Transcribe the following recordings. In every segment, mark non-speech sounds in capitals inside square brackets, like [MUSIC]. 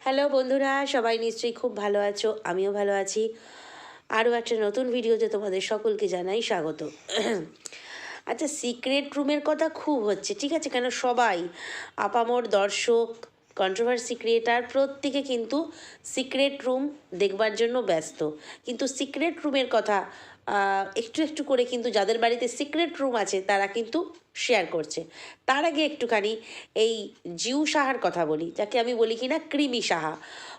Hello বন্ধুরা, সবাই নিশ্চয়ই খুব ভালো আছো, আমিও ভালো আছি। আরও একটা নতুন ভিডিওতে তোমাদের সকলকে জানাই স্বাগত। আচ্ছা সিক্রেট রুমের কথা খুব হচ্ছে, ঠিক আছে? কেন সবাই, আপামর দর্শক কন্ট্রোভার্সি ক্রিয়েটার প্রত্যেকে কিন্তু সিক্রেট রুম দেখবার জন্য ব্যস্ত। কিন্তু সিক্রেট রুমের কথা একটু একটু করে কিন্তু যাদের বাড়িতে সিক্রেট রুম আছে, তারা কিন্তু শেয়ার করছে। তার আগে একটুখানি এই জিউ সাহার কথা বলি, যাকে আমি বলি কি না কৃমি সাহা।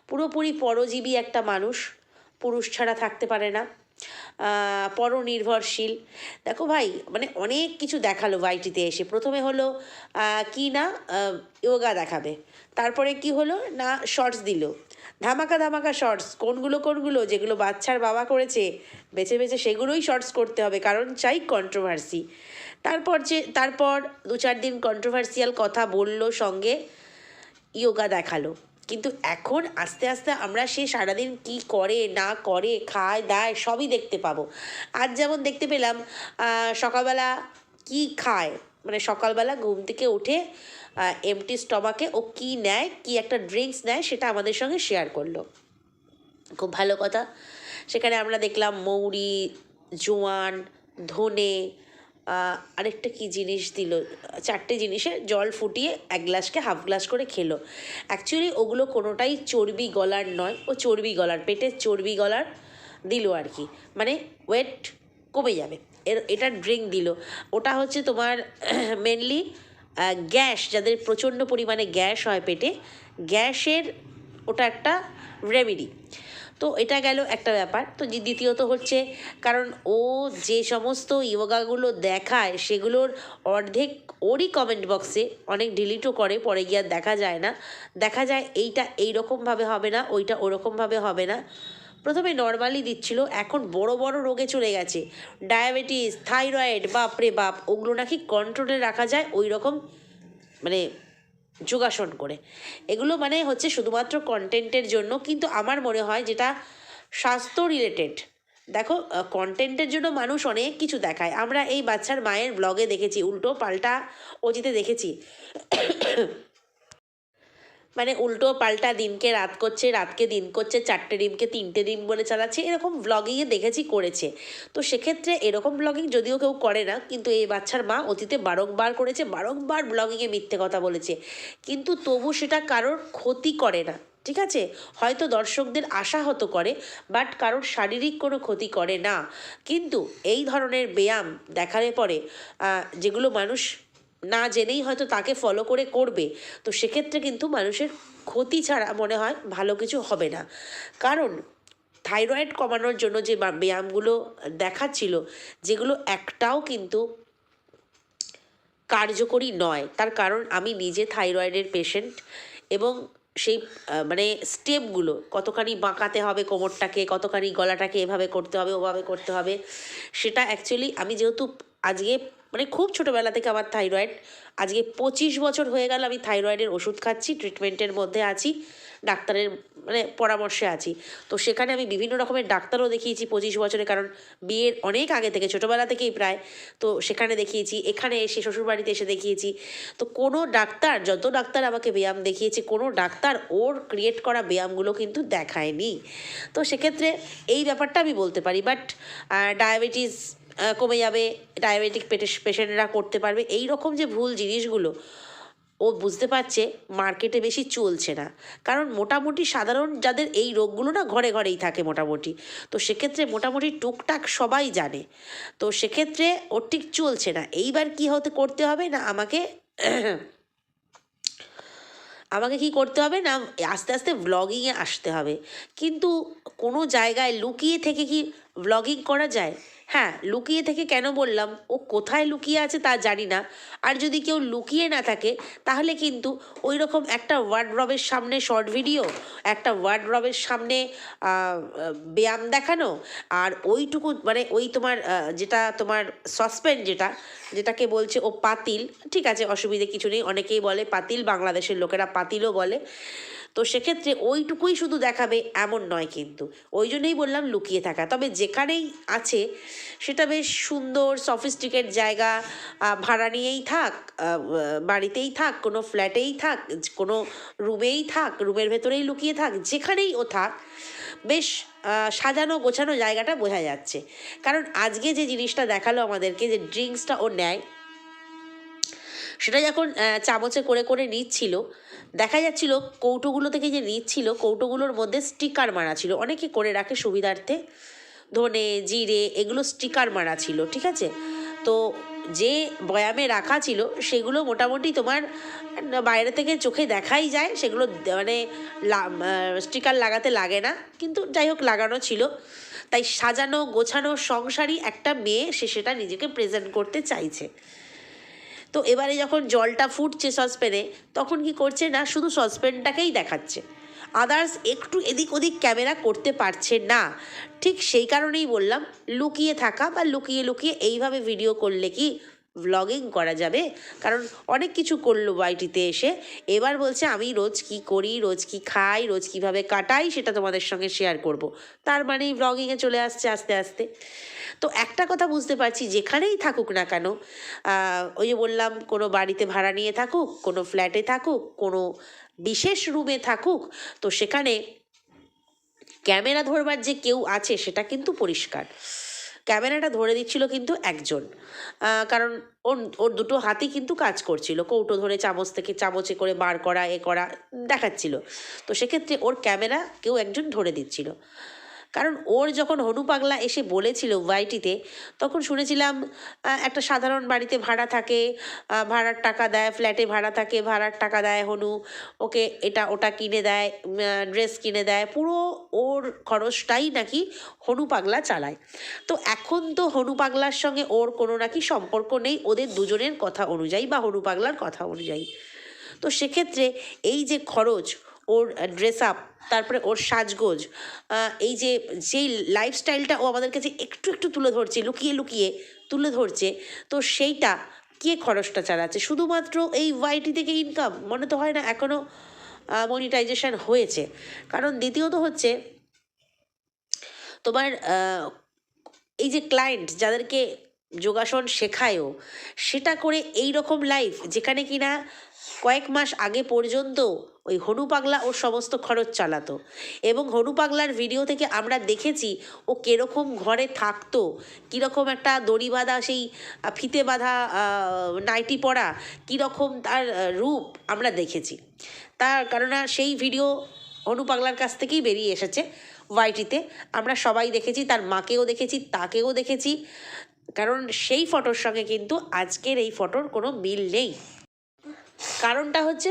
পুরোপুরি পরজীবী একটা মানুষ, পুরুষ ছাড়া থাকতে পারে না পরনির্ভরশীল। দেখো ভাই মানে অনেক কিছু দেখাল ওয়াইটিতে এসে। প্রথমে হলো কি না যোগা দেখাবে। তারপরে কি হলো, না শর্টস দিল। ধামাকা ধামাকা শর্টস। কোনগুলো কোনগুলো? যেগুলো বাচ্চার বাবা করেছে, বেছে বেছে সেগুলোই শর্টস করতে হবে, কারণ চাই কন্ট্রোভার্সি তারপর যে, তারপর দু চার দিন কন্ট্রোভার্সিয়াল কথা বলল সঙ্গে ইয়োগা দেখাল। কিন্তু এখন আস্তে আস্তে আমরা সে সারাদিন কি করে, না করে, খায়, দায়, সবই দেখতে পাবো। আজ যেমন দেখতে পেলাম সকালবেলা কি খায়? মানে সকালবেলা ঘুম থেকে উঠে এমটি স্টমাকে ও কি নেয়, কি একটা ড্রিঙ্কস নেয়, সেটা আমাদের সঙ্গে শেয়ার করল। খুব ভালো কথা। সেখানে আমরা দেখলাম মৌরি, জোয়ান, ধনে আরেকটা কি জিনিস দিল? চারটে জিনিসে জল ফুটিয়ে এক গ্লাসকে হাফ গ্লাস করে খেলো। অ্যাকচুয়ালি ওগুলো কোনোটাই চর্বি গলার নয়, ও চর্বি গলার, পেটের চর্বি গলার দিল আর কি। মানে ওয়েট কমে যাবে। এর, এটা ড্রিঙ্ক দিল। ওটা হচ্ছে তোমার [CLEARS THROAT] মেনলি গ্যাস, যাদের প্রচণ্ড পরিমাণে গ্যাস হয় পেটে, গ্যাসের ওটা একটা রেমেডি তো এটা গেল একটা ব্যাপার। তো দ্বিতীয়ত হচ্ছে, কারণ ও যে সমস্ত ইয়োগাগুলো দেখায়, সেগুলোর অর্ধেক ওরই কমেন্ট বক্সে অনেক ডিলিটও করে, পরে গিয়ে দেখা যায় না। দেখা যায় এইটা এইরকমভাবে হবে না, ওইটা ওরকমভাবে হবে না। প্রথমে নর্মালি দিচ্ছিল, এখন বড় বড় রোগে চলে গেছে। ডায়াবেটিস, থাইরয়েড বাপরে বাপ, ওগুলো নাকি কন্ট্রোলে রাখা যায় ওই রকম মানে যোগাসন করে। এগুলো মানে হচ্ছে শুধুমাত্র কন্টেন্টের জন্য, কিন্তু আমার মনে হয় যেটা স্বাস্থ্য রিলেটেড দেখো কন্টেন্টের জন্য মানুষ অনেক কিছু দেখায়। আমরা এই বাচ্চার মায়ের ব্লগে দেখেছি, উল্টো পাল্টা অজিতে দেখেছি। মানে উল্টো পাল্টা দিনকে রাত করছে, রাতকে দিন করছে, চারটে ডিমকে তিনটে ডিম বলে চালাচ্ছে, এরকম ব্লগিংয়ে দেখেছি করেছে। তো সেক্ষেত্রে এরকম ব্লগিং যদিও কেউ করে না, কিন্তু এই বাচ্চার মা অতীতে বারংবার করেছে, বারংবার ব্লগিংয়ে মিথ্যে কথা বলেছে। কিন্তু তবু সেটা কারোর ক্ষতি করে না, ঠিক আছে? হয়তো দর্শকদের আশাহত করে বাট কারোর শারীরিক কোনো ক্ষতি করে না। কিন্তু এই ধরনের ব্যায়াম দেখালে পরে যেগুলো মানুষ না জেনেই হয়তো তাকে ফলো করে করবে। তো সেক্ষেত্রে কিন্তু মানুষের ক্ষতি ছাড়া মনে হয় ভালো কিছু হবে না। কারণ থাইরয়েড কমানোর জন্য যে ব্যায়ামগুলো দেখাচ্ছিল, যেগুলো একটাও কিন্তু কার্যকরী নয়। তার কারণ আমি নিজে থাইরয়েডের পেশেন্ট এবং সেই মানে স্টেপগুলো কতখানি বাঁকাতে হবে কোমরটাকে, কতখানি গলাটাকে এভাবে করতে হবে, ওভাবে করতে হবে, সেটা অ্যাকচুয়ালি আমি যেহেতু আজকে মানে খুব ছোটোবেলা থেকে আমার থাইরয়েড। আজকে পঁচিশ বছর হয়ে গেল আমি থাইরয়েডের ওষুধ খাচ্ছি, ট্রিটমেন্টের মধ্যে আছি, ডাক্তারের মানে পরামর্শে আছি। তো সেখানে আমি বিভিন্ন রকমের ডাক্তারও দেখিয়েছি পঁচিশ বছরে, কারণ বিয়ের অনেক আগে থেকে, ছোটোবেলা থেকেই প্রায়। তো সেখানে দেখিয়েছি, এখানে এসে শ্বশুরবাড়িতে এসে দেখিয়েছি। তো কোনো ডাক্তার, যত ডাক্তার আমাকে ব্যায়াম দেখিয়েছে, কোনো ডাক্তার ওর ক্রিয়েট করা ব্যায়ামগুলো কিন্তু দেখায়নি। তো সেক্ষেত্রে এই ব্যাপারটা আমি বলতে পারি বাট ডায়াবেটিস কমে যাবে ডায়াবেটিক পেশেন্টরা করতে পারবে। এই রকম যে ভুল জিনিসগুলো, ও বুঝতে পারছে মার্কেটে বেশি চলছে না। কারণ মোটামুটি সাধারণ যাদের এই রোগগুলো না, ঘরে ঘরেই থাকে মোটামুটি। তো সেক্ষেত্রে মোটামুটি টুকটাক সবাই জানে। তো সেক্ষেত্রে ওর ঠিক চলছে না। এইবার কি হতে, করতে হবে না, আমাকে [CLEARS THROAT] আমাকে কি করতে হবে না, আস্তে আস্তে ব্লগিংয়ে আসতে হবে। কিন্তু কোনো জায়গায় লুকিয়ে থেকে কি ব্লগিং করা যায়? হ্যাঁ লুকিয়ে থেকে কেন বললাম? ও কোথায় লুকিয়ে আছে তা জানি না। আর যদি কেউ লুকিয়ে না থাকে, তাহলে কিন্তু ওই রকম একটা ওয়ার্ড রবের সামনে শর্ট ভিডিও একটা ওয়ার্ড রবের সামনে ব্যায়াম দেখানো, আর ওইটুকু মানে ওই তোমার যেটা তোমার সসপেন যেটা, যেটাকে বলছে ও পাতিল, ঠিক আছে, অসুবিধে কিছু নেই। অনেকেই বলে পাতিল, বাংলাদেশের লোকেরা পাতিলও বলে। তো সেক্ষেত্রে ওইটুকুই শুধু দেখাবে, এমন নয় কিন্তু। ওই জন্যই বললাম লুকিয়ে থাকা। তবে যেখানেই আছে, সেটা বেশ সুন্দর সফিস্টিকেট জায়গা ভাড়া নিয়েই থাক বাড়িতেই থাক, কোনো ফ্ল্যাটেই থাক, কোনো রুমেই থাক রুমের ভেতরেই লুকিয়ে থাক, যেখানেই ও থাক, বেশ সাজানো, গোছানো জায়গাটা বোঝা যাচ্ছে। কারণ আজকে যে জিনিসটা দেখাল আমাদেরকে, যে ড্রিঙ্কসটা ও নেয় সেটা যখন চামচে করে করে নিচ্ছিল, দেখা যাচ্ছিল কৌটোগুলো থেকে যে নিচ্ছিল, কৌটোগুলোর মধ্যে স্টিকার মারা ছিল। অনেকে করে রাখে সুবিধার্থে। ধনে, জিরে, এগুলো স্টিকার মারা ছিল, ঠিক আছে? তো যে বয়ামে রাখা ছিল, সেগুলো মোটামুটি তোমার বাইরে থেকে চোখে দেখাই যায়, সেগুলো মানে স্টিকার লাগাতে লাগে না, কিন্তু যাই হোক লাগানো ছিল। তাই সাজানো, গোছানো সংসারই একটা মেয়ে, সে সেটা নিজেকে প্রেজেন্ট করতে চাইছে। তো এবারে যখন জলটা ফুটছে সসপ্যানে, তখন কি করছে না, শুধু সসপ্যানটাকেই দেখাচ্ছে। আদার্স একটু এদিক ওদিক ক্যামেরা করতে পারছে না। ঠিক সেই কারণেই বললাম, লুকিয়ে থাকা বা লুকিয়ে লুকিয়ে এইভাবে ভিডিও করলে কি ভ্লগিং করা যাবে। কারণ অনেক কিছু করল বাড়িটিতে এসে। এবার বলছে, আমি রোজ কি করি, রোজ কি খাই, রোজ কীভাবে কাটাই, সেটা তোমাদের সঙ্গে শেয়ার করব। তার মানেই ভ্লগিংয়ে চলে আসছে আস্তে আস্তে। তো একটা কথা বুঝতে পারছি, যেখানেই থাকুক না কেন ওই যে বললাম, কোনো বাড়িতে ভাড়া নিয়ে থাকুক, কোনো ফ্ল্যাটে থাকুক, কোনো বিশেষ রুমে থাকুক, তো সেখানে ক্যামেরা ধরবার যে কেউ আছে, সেটা কিন্তু পরিষ্কার। ক্যামেরাটা ধরে দিচ্ছিল কিন্তু একজন। কারণ ওর ওর দুটো হাতই কিন্তু কাজ করছিল। কৌটো ধরে চামচ থেকে চামচে করে বার করা, এ করা দেখাচ্ছিল। তো সেক্ষেত্রে ওর ক্যামেরা কেউ একজন ধরে দিচ্ছিল। কারণ ওর যখন হনু পাগলা এসে বলেছিল ওয়াইটিতে, তখন শুনেছিলাম একটা সাধারণ বাড়িতে ভাড়া থাকে ভাড়ার টাকা দেয়, ফ্ল্যাটে ভাড়া থাকে, ভাড়ার টাকা দেয় হনু, ওকে এটা ওটা কিনে দেয় ড্রেস কিনে দেয়, পুরো ওর খরচটাই নাকি হনু পাগলা চালায়। তো এখন তো হনু পাগলার সঙ্গে ওর কোনো নাকি সম্পর্ক নেই, ওদের দুজনের কথা অনুযায়ী বা হনু পাগলার কথা অনুযায়ী। তো সেক্ষেত্রে এই যে খরচ ওর ড্রেস আপ তারপরে ওর সাজগোজ এই যে, যেই লাইফস্টাইলটা ও আমাদের কাছে একটু একটু তুলে ধরছে, লুকিয়ে লুকিয়ে তুলে ধরছে, তো সেইটা কে খরচটা চালাচ্ছে? শুধুমাত্র এই ওয়াইটি থেকে ইনকাম মনে তো হয় না এখনও মনিটাইজেশন হয়েছে। কারণ দ্বিতীয়ত হচ্ছে, তোমার এই যে ক্লায়েন্ট যাদেরকে যোগাসন শেখায়ও, সেটা করে এই রকম লাইফ যেখানে কিনা কয়েক মাস আগে পর্যন্ত ওই হনু পাগলা ওর সমস্ত খরচ চালাতো। এবং হনু পাগলার ভিডিও থেকে আমরা দেখেছি ও কীরকম ঘরে থাকতো, কীরকম একটা দড়ি বাঁধা, সেই ফিতে বাঁধা নাইটি পরা, কীরকম তার রূপ আমরা দেখেছি। তার কেননা সেই ভিডিও হনু পাগলার কাছ থেকেই বেরিয়ে এসেছে ওয়াইটিতে আমরা সবাই দেখেছি, তার মাকেও দেখেছি, তাকেও দেখেছি। কারণ সেই ফটোর সঙ্গে কিন্তু আজকের এই ফটোর কোনো মিল নেই। কারণটা হচ্ছে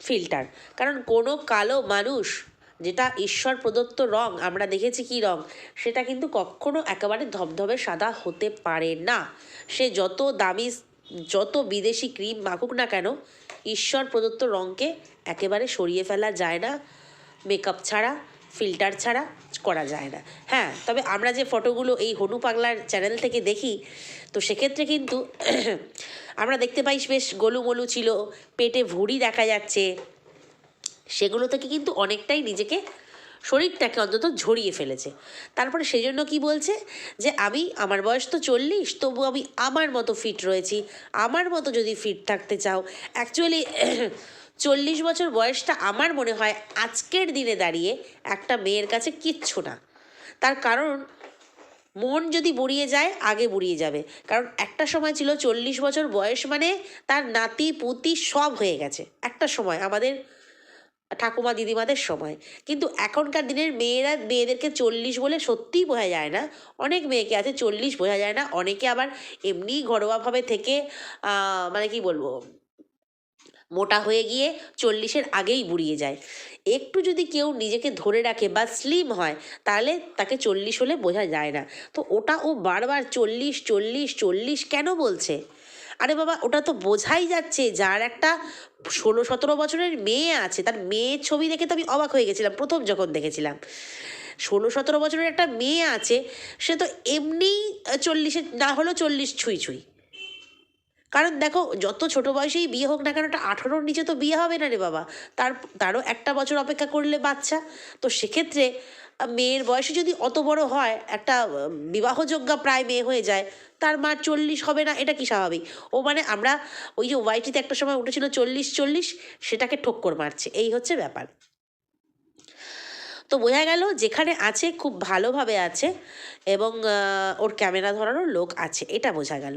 ফিল্টার। কারণ কোনো কালো মানুষ যেটা ঈশ্বর প্রদত্ত রং, আমরা দেখেছি কি রং, সেটা কিন্তু কখনো একেবারে ধবধবে সাদা হতে পারে না। সে যত দামি, যত বিদেশি ক্রিম মাখুক না কেন, ঈশ্বর প্রদত্ত রঙকে একেবারে সরিয়ে ফেলা যায় না। মেকআপ ছাড়া, ফিল্টার ছাড়া করা যায় না। হ্যাঁ তবে আমরা যে ফটোগুলো এই হনু পাগলার চ্যানেল থেকে দেখি, তো সেক্ষেত্রে কিন্তু [CLEARS THROAT] আমরা দেখতে পাই বেশ গোলুমলু ছিল, পেটে ভুঁড়ি দেখা যাচ্ছে। সেগুলো থেকে কিন্তু অনেকটাই নিজেকে শরীরটাকে অন্তত ঝরিয়ে ফেলেছে। তারপরে সেজন্য কি বলছে যে, আমি, আমার বয়স তো চল্লিশ তবু আমি আমার মতো ফিট রয়েছি। আমার মতো যদি ফিট থাকতে চাও অ্যাকচুয়ালি [CLEARS THROAT] চল্লিশ বছর বয়সটা আমার মনে হয় আজকের দিনে দাঁড়িয়ে একটা মেয়ের কাছে কিচ্ছু না। তার কারণ, মন যদি বুড়িয়ে যায়, আগে বুড়িয়ে যাবে। কারণ একটা সময় ছিল চল্লিশ বছর বয়স মানে তার নাতি, পুতি সব হয়ে গেছে। একটা সময়, আমাদের ঠাকুমা দিদিমাদের সময়। কিন্তু এখনকার দিনের মেয়েরা, মেয়েদেরকে চল্লিশ বলে সত্যিই বোঝা যায় না। অনেক মেয়েকে আছে চল্লিশ বোঝা যায় না। অনেকে আবার এমনি ঘরোয়াভাবে থেকে মানে কি বলব মোটা হয়ে গিয়ে চল্লিশের আগেই বুড়িয়ে যায়। একটু যদি কেউ নিজেকে ধরে রাখে বা স্লিম হয়, তাহলে তাকে চল্লিশ হলে বোঝা যায় না। তো ওটা ও বারবার চল্লিশ চল্লিশ চল্লিশ কেন বলছে? আরে বাবা, ওটা তো বোঝাই যাচ্ছে যার একটা ষোলো, সতেরো বছরের মেয়ে আছে। তার মেয়ের ছবি দেখে তো আমি অবাক হয়ে গেছিলাম, প্রথম যখন দেখেছিলাম। ষোলো, সতেরো বছরের একটা মেয়ে আছে, সে তো এমনিই চল্লিশে, না হলেও চল্লিশ ছুঁই ছুঁই। কারণ দেখো, যত ছোট বয়সেই বিয়ে হোক না কেন, একটা আঠারোর নিচে তো বিয়ে হবে না রে বাবা। তার, তারও একটা বছর অপেক্ষা করলে বাচ্চা। তো সেক্ষেত্রে মেয়ের বয়সে যদি অত বড় হয়, একটা বিবাহযোগ্যা প্রায় মেয়ে হয়ে যায়, তার মা চল্লিশ হবে না, এটা কি স্বাভাবিক? ও মানে আমরা, ওই যে ওয়াইটিতে একটা সময় উঠেছিল চল্লিশ চল্লিশ, সেটাকে ঠোক্কর মারছে। এই হচ্ছে ব্যাপার। তো বোঝা গেল যেখানে আছে খুব ভালোভাবে আছে এবং ওর ক্যামেরা ধরারও লোক আছে, এটা বোঝা গেল।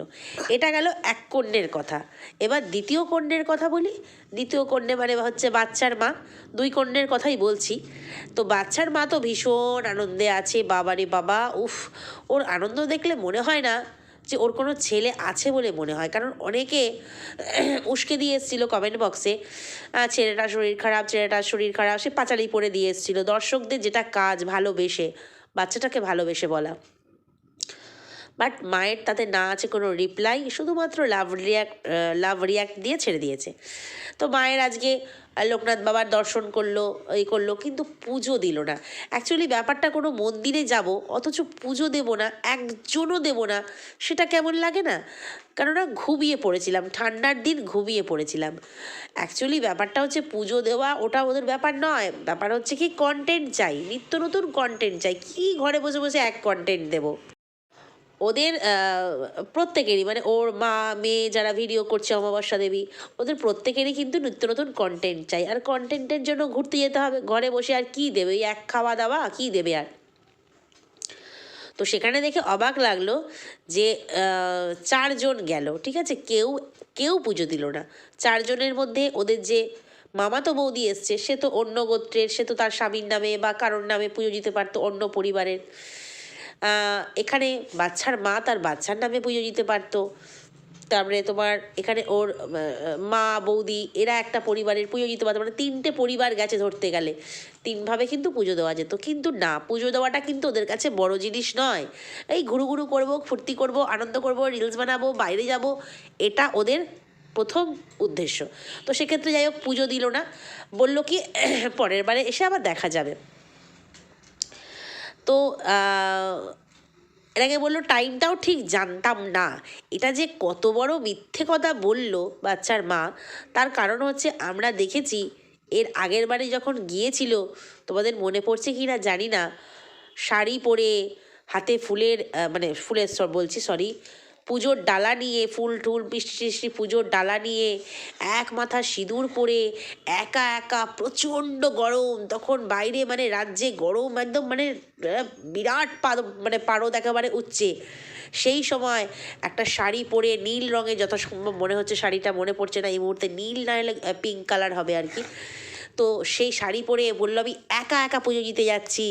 এটা গেল এক কন্যের কথা। এবার দ্বিতীয় কন্যের কথা বলি, দ্বিতীয় কন্যে মানে হচ্ছে বাচ্চার মা, দুই কন্যের কথাই বলছি। তো বাচ্চার মা তো ভীষণ আনন্দে আছে, বাবারে বাবা, উফ, ওর আনন্দ দেখলে মনে হয় না যে ওর কোনো ছেলে আছে বলে মনে হয়। কারণ অনেকে [CLEARS THROAT] উস্কে দিয়ে এসেছিল কমেন্ট বক্সে ছেলেটার শরীর খারাপ, ছেলেটার শরীর খারাপ, সে পাঁচালি পরে দিয়ে এসেছিল। দর্শকদের যেটা কাজ ভালোবেসে, বাচ্চাটাকে ভালোবেসে বলা। বাট মায়ের তাতে না আছে কোনো রিপ্লাই, শুধুমাত্র লাভ রিয়াক্ট লাভ রিয়াক্ট দিয়ে ছেড়ে দিয়েছে। তো মায়ের আজকে লোকনাথ বাবার দর্শন করল এই করল, কিন্তু পুজো দিল না। অ্যাকচুয়ালি ব্যাপারটা কোনো মন্দিরে যাব, অথচ পুজো দেব না, একজনও দেব না, সেটা কেমন লাগে না? কেননা ঘুমিয়ে পড়েছিলাম, ঠান্ডার দিন ঘুমিয়ে পড়েছিলাম। অ্যাকচুয়ালি ব্যাপারটা হচ্ছে পুজো দেওয়া, ওটা ওদের ব্যাপার নয়। ব্যাপার হচ্ছে কি কন্টেন্ট চাই, নিত্য নতুন কন্টেন্ট চাই, কি ঘরে বসে বসে এক কন্টেন্ট দেবো? ওদের প্রত্যেকেরই মানে ওর মা, মেয়ে যারা ভিডিও করছে অমাবস্যা দেবী, ওদের প্রত্যেকেরই কিন্তু নিত্য নতুন কন্টেন্ট চাই। আর কন্টেন্টের জন্য ঘুরতে যেতে হবে, ঘরে বসে আর কি দেবে? এক খাওয়া দাওয়া, কি দেবে আর? তো সেখানে দেখে অবাক লাগল যে চারজন গেল, ঠিক আছে? কেউ কেউ পুজো দিল না। চারজনের মধ্যে ওদের যে মামাতো বৌদি এসছে, সে তো অন্য গোত্রের, সে তো তার স্বামীর নামে বা কারোর নামে পুজো দিতে পারতো অন্য পরিবারের। এখানে বাচ্চার মা তার বাচ্চার নামে পুজো দিতে পারতো। তারপরে তোমার এখানে ওর মা, বৌদি, এরা একটা পরিবারের পুজো দিতে পারতো। মানে তিনটে পরিবার গেছে ধরতে গেলে। তিনভাবে কিন্তু পুজো দেওয়া যেত। কিন্তু না, পুজো দেওয়াটা কিন্তু ওদের কাছে বড় জিনিস নয়। এই ঘুরু ঘুরু করব, ফুর্তি করব, আনন্দ করব রিলস বানাবো, বাইরে যাব, এটা ওদের প্রথম উদ্দেশ্য। তো সেক্ষেত্রে যাই হোক, পুজো দিল না। বলল কি, [CLEARS THROAT] পরের বারে এসে আবার দেখা যাবে। তো এটাকে বলল টাইমটাও ঠিক জানতাম না। এটা যে কত বড় মিথ্যে কথা বলল বাচ্চার মা, তার কারণ হচ্ছে আমরা দেখেছি এর আগের বারে যখন গিয়েছিল, তোমাদের মনে পড়ছে কি না জানি না, শাড়ি পরে হাতে ফুলের মানে ফুলের বলছি সরি পুজোর ডালা নিয়ে, ফুল টুল, মিষ্টি টিষ্টি পুজোর ডালা নিয়ে, এক মাথা সিঁদুর পরে একা একা প্রচণ্ড গরম। তখন বাইরে মানে রাজ্যে গরম একদম মানে বিরাট পাদ মানে পারদ একেবারে উঠছে। সেই সময় একটা শাড়ি পরে নীল রঙে যথাসম্ভব মনে হচ্ছে শাড়িটা মনে পড়ছে না, এই মুহূর্তে নীল না হলে পিঙ্ক কালার হবে আর কি। তো সেই শাড়ি পরে বলল আমি একা একা পুজো দিতে যাচ্ছি,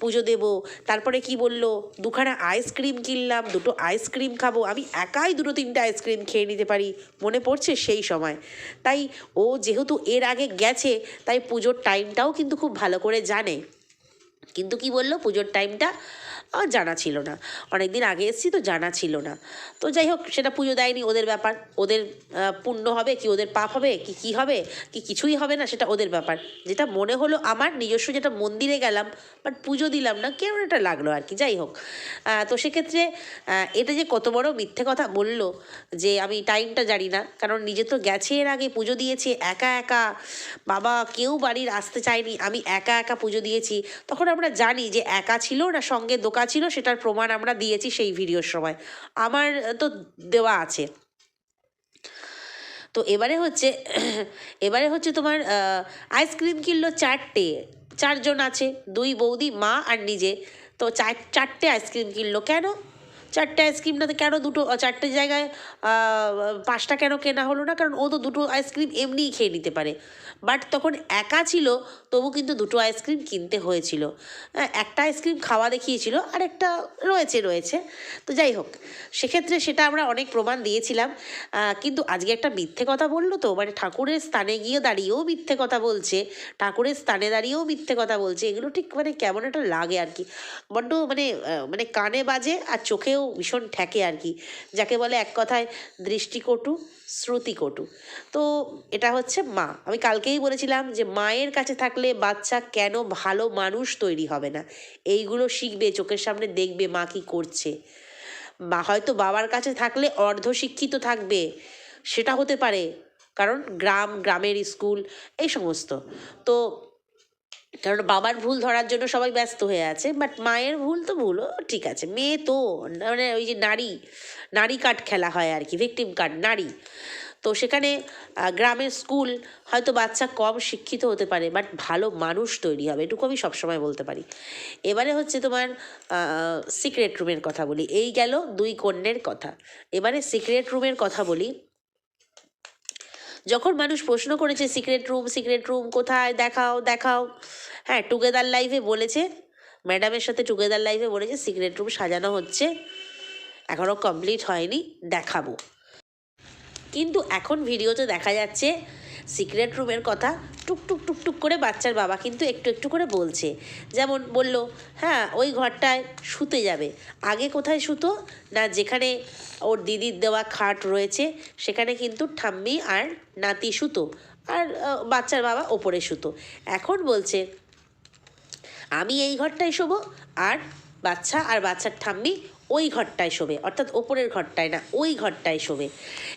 পুজো দেব। তারপরে কি বলল? দুখানা আইসক্রিম কিনলাম, দুটো আইসক্রিম খাব। আমি একাই দুটো তিনটে আইসক্রিম খেয়ে নিতে পারি, মনে পড়ছে সেই সময়। তাই ও যেহেতু এর আগে গেছে, তাই পুজোর টাইমটাও কিন্তু খুব ভালো করে জানে। কিন্তু কি বলল? পুজোর টাইমটা আমার জানা ছিল না। অনেক দিন আগে এসেছি তো জানা ছিল না। তো যাই হোক, সেটা পুজো দেয়নি, ওদের ব্যাপার। ওদের পুণ্য হবে কি ওদের পাপ হবে, কি কি হবে, কি কিছুই হবে না, সেটা ওদের ব্যাপার। যেটা মনে হলো আমার নিজস্ব যেটা মন্দিরে গেলাম বাট পুজো দিলাম না, কেমন একটা লাগল আর কি, যাই হোক। তো সেক্ষেত্রে এটা যে কত বড় মিথ্যে কথা বলল, যে আমি টাইমটা জানি না, কারণ নিজে তো গেছে এর আগে পুজো দিয়েছে, একা একা। বাবা কেউ বাড়ির আসতে চায়নি, আমি একা একা পুজো দিয়েছি। তখন আমরা জানি যে একা ছিল না, সঙ্গে দোকা ছিল, সেটার প্রমাণ আমরা দিয়েছি সেই ভিডিওর সময়। আমার তো দেওয়া আছে। তো এবারে হচ্ছে [CLEARS THROAT] এবারে হচ্ছে তোমার আইসক্রিম কিনলো চারটে। চারজন আছে, দুই বৌদি, মা আর নিজে। তো চার, চারটে আইসক্রিম কিনলো। কেন? চারটে আইসক্রিম না তো কেন দুটো চারটে জায়গায় পাঁচটা কেন কেনা হলো না? কারণ ও তো দুটো আইসক্রিম এমনিই খেয়ে নিতে পারে। বাট তখন একা ছিল, তবু কিন্তু দুটো আইসক্রিম কিনতে হয়েছিল। একটা আইসক্রিম খাওয়া দেখিয়েছিল, আর একটা রয়েছে রয়েছে। তো যাই হোক, সেক্ষেত্রে সেটা আমরা অনেক প্রমাণ দিয়েছিলাম। কিন্তু আজকে একটা মিথ্যে কথা বলল তো মানে ঠাকুরের স্থানে গিয়ে দাঁড়িয়েও মিথ্যে কথা বলছে। ঠাকুরের স্থানে দাঁড়িয়েও মিথ্যে কথা বলছে। এগুলো ঠিক মানে কেমন একটা লাগে আর কি। বড্ড মানে মানে কানে বাজে আর চোখেও ভীষণ ঠেকে আর কি। যাকে বলে এক কথায় দৃষ্টিকটু, শ্রুতিকটু। তো এটা হচ্ছে মা। আমি কালকেই বলেছিলাম যে মায়ের কাছে থাকলে বাচ্চা কেন ভালো মানুষ তৈরি হবে না? এইগুলো শিখবে, চোখের সামনে দেখবে মা কি করছে। বা হয়তো বাবার কাছে থাকলে অর্ধশিক্ষিত থাকবে। সেটা হতে পারে। কারণ গ্রাম, গ্রামের স্কুল, এই সমস্ত। তো কারণ বাবার ভুল ধরার জন্য সবাই ব্যস্ত হয়ে আছে বাট মায়ের ভুল তো ভুল ঠিক আছে। মেয়ে তো মানে ওই যে নারী নারী কার্ড খেলা হয় আর কি ভিকটিম কার্ড, নারী। তো সেখানে গ্রামের স্কুল হয়তো বাচ্চা কম শিক্ষিত হতে পারে বাট ভালো মানুষ তৈরি হবে, এটুকু আমি সবসময় বলতে পারি। এবারে হচ্ছে তোমার সিক্রেট রুমের কথা বলি, এই গেল দুই কন্যের কথা। এবারে সিক্রেট রুমের কথা বলি যখন মানুষ প্রশ্ন করেছে, সিক্রেট রুম সিক্রেট রুম, কোথায়? দেখাও দেখাও। হ্যাঁ টুগেদার লাইফে বলেছে, ম্যাডামের সাথে টুগেদার লাইফে বলেছে, সিক্রেট রুম সাজানো হচ্ছে এখনও কমপ্লিট হয়নি, দেখাবো। কিন্তু এখন ভিডিওতে দেখা যাচ্ছে সিক্রেট রুমের কথা টুকটুক টুক টুক টুক করে বাচ্চার বাবা কিন্তু একটু একটু করে বলছে। যেমন বলল হ্যাঁ ওই ঘরটায় শুতে যাবে। আগে কোথায় শুতো না, যেখানে ওর দিদির দেওয়া খাট রয়েছে, সেখানে কিন্তু ঠাম্মি আর নাতি শুতো আর বাচ্চার বাবা ওপরে শুতো এখন বলছে, আমি এই ঘরটায় শোবো আর বাচ্চা আর বাচ্চার ঠাম্মি ওই ঘরটায় শোবে, অর্থাৎ ওপরের ঘরটায় না, ওই ঘরটায় শোবে।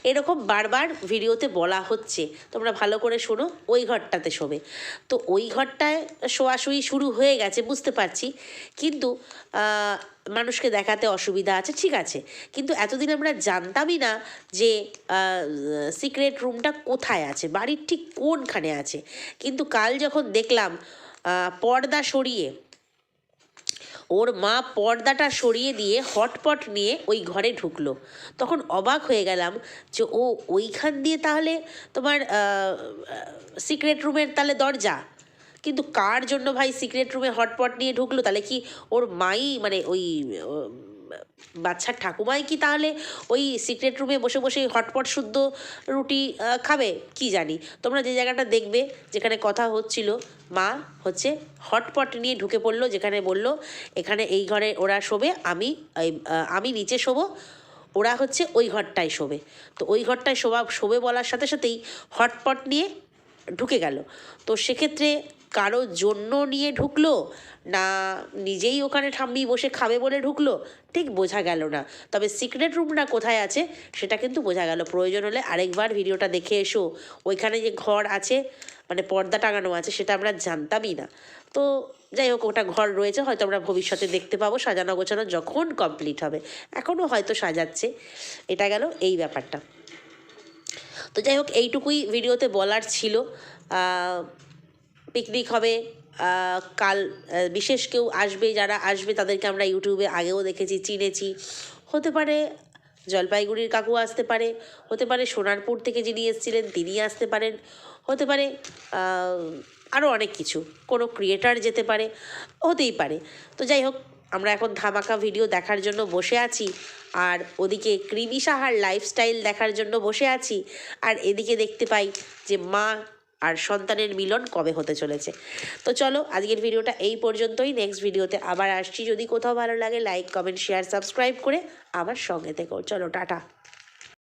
এরকম বারবার ভিডিওতে বলা হচ্ছে, তোমরা ভালো করে শোনো, ওই ঘরটাতে শোবে। তো ওই ঘরটায় শোয়াশুয়ি শুরু হয়ে গেছে, বুঝতে পারছি। কিন্তু মানুষকে দেখাতে অসুবিধা আছে, ঠিক আছে। কিন্তু এতদিন আমরা জানতামই না যে সিক্রেট রুমটা কোথায় আছে, বাড়ির ঠিক কোনখানে আছে। কিন্তু কাল যখন দেখলাম পর্দা সরিয়ে ওর মা পর্দাটা সরিয়ে দিয়ে হটপট নিয়ে ওই ঘরে ঢুকলো। তখন অবাক হয়ে গেলাম যে, ও ওইখান দিয়ে তাহলে তোমার সিক্রেট রুমের তাহলে দরজা? কিন্তু কার জন্য ভাই সিক্রেট রুমে হটপট নিয়ে ঢুকলো? তাহলে কি ওর মাই মানে ওই বাচ্চার ঠাকুমাই কি তাহলে ওই সিক্রেট রুমে বসে বসে হটপট শুদ্ধ রুটি খাবে? কি জানি। তোমরা যে জায়গাটা দেখবে, যেখানে কথা হচ্ছিল, মা হচ্ছে হটপট নিয়ে ঢুকে পড়ল, যেখানে বলল, এখানে এই ঘরে ওরা শোবে, আমি আমি নিচে শোবো, ওরা হচ্ছে ওই ঘরটায় শোবে। তো ওই ঘরটায় শোভা শোবে বলার সাথে সাথেই হটপট নিয়ে ঢুকে গেল। তো সেক্ষেত্রে কারও জন্য নিয়ে ঢুকলো না নিজেই ওখানে ঠাম্মি বসে খাবে বলে ঢুকলো, ঠিক বোঝা গেল না। তবে সিক্রেট রুমটা কোথায় আছে সেটা কিন্তু বোঝা গেল। প্রয়োজন হলে আরেকবার ভিডিওটা দেখে এসো। ওইখানে যে ঘর আছে মানে পর্দা টাঙানো আছে, সেটা আমরা জানতামই না। তো যাই হোক, ওটা ঘর রয়েছে, হয়তো আমরা ভবিষ্যতে দেখতে পাবো। সাজানো গোছানো যখন কমপ্লিট হবে। এখনও হয়তো সাজাচ্ছে। এটা গেল এই ব্যাপারটা। তো যাই হোক, এইটুকুই ভিডিওতে বলার ছিল। পিকনিক হবে। কাল বিশেষ কেউ আসবে, যারা আসবে তাদেরকে আমরা ইউটিউবে আগেও দেখেছি, চিনেছি। হতে পারে জলপাইগুড়ির কাকু আসতে পারে, হতে পারে সোনারপুর থেকে যিনি এসেছিলেন তিনি আসতে পারেন, হতে পারে আরও অনেক কিছু। কোনো ক্রিয়েটার যেতে পারে, হতেই পারে। তো যাই হোক, আমরা এখন ধামাকা ভিডিও দেখার জন্য বসে আছি, আর ওদিকে কৃমি সাহার লাইফস্টাইল দেখার জন্য বসে আছি, আর এদিকে দেখতে পাই যে মা আর সন্তানের মিলন কবে হতে চলেছে। তো চলো, আজকের ভিডিওটা এই পর্যন্তই। নেক্সট ভিডিওতে আবার আসছি। যদি কোথাও ভালো লাগে লাইক কমেন্ট শেয়ার সাবস্ক্রাইব করে আমার সঙ্গে থেকো। চলো, টাটা।